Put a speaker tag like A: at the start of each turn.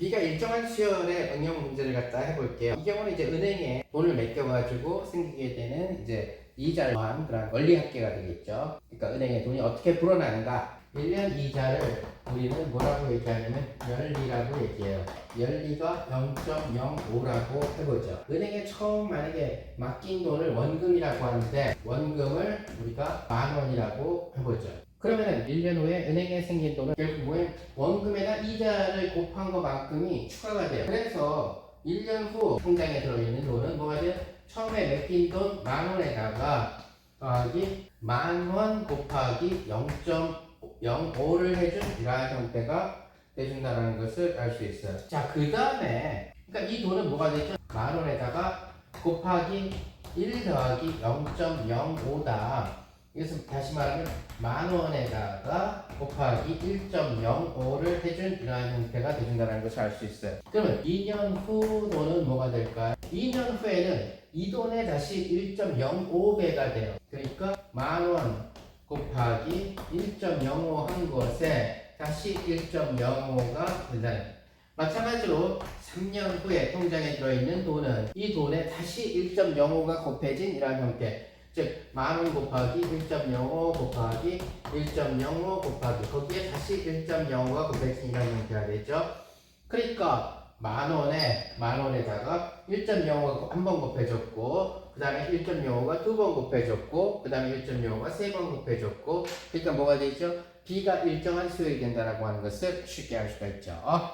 A: B가 일정한 수열의 응용 문제를 갖다 해볼게요. 이 경우는 이제 은행에 돈을 맡겨가지고 생기게 되는 이제 이자를 더한 그런 원리합계가 되겠죠. 그러니까 은행에 돈이 어떻게 불어나는가. 1년 이자를 우리는 뭐라고 얘기하냐면 연리라고 얘기해요. 연리가 0.05라고 해보죠. 은행에 처음 만약에 맡긴 돈을 원금이라고 하는데 원금을 우리가 만 원이라고 해보죠. 그러면은 1년 후에 은행에 생긴 돈은 결국 뭐예요? 원금에다 이자를 곱한 것만큼이 추가가 돼요. 그래서 1년 후 통장에 들어있는 돈은 뭐가 돼요? 처음에 맡긴 돈 만 원에다가 더하기 만 원 곱하기 0.05를 해준 이러한 형태가 돼준다는 것을 알 수 있어요. 자, 그 다음에 그러니까 이 돈은 뭐가 되죠? 만 원에다가 곱하기 1 더하기 0.05다. 이것은 다시 말하면 만 원에다가 곱하기 1.05를 해준 이러한 형태가 돼준다는 것을 알 수 있어요. 그러면 2년 후 돈은 뭐가 될까요? 2년 후에는 이 돈에 다시 1.05배가 돼요. 그러니까 만 원 곱하기 1.05 한 것에 다시 1.05가 된다는 거예요. 마찬가지로 3년 후에 통장에 들어있는 돈은 이 돈에 다시 1.05가 곱해진 이러한 형태. 즉, 만원 곱하기 1.05 곱하기 1.05 곱하기 거기에 다시 1.05가 곱해진 이런 형태가 되죠. 그러니까 만 원에 만 원에다가 1.05가 한 번 곱해졌고 그 다음에 1.05가 두 번 곱해졌고 그 다음에 1.05가 세 번 곱해졌고 그러니까 뭐가 되죠? B가 일정한 수익이 된다라고 하는 것을 쉽게 알 수가 있죠.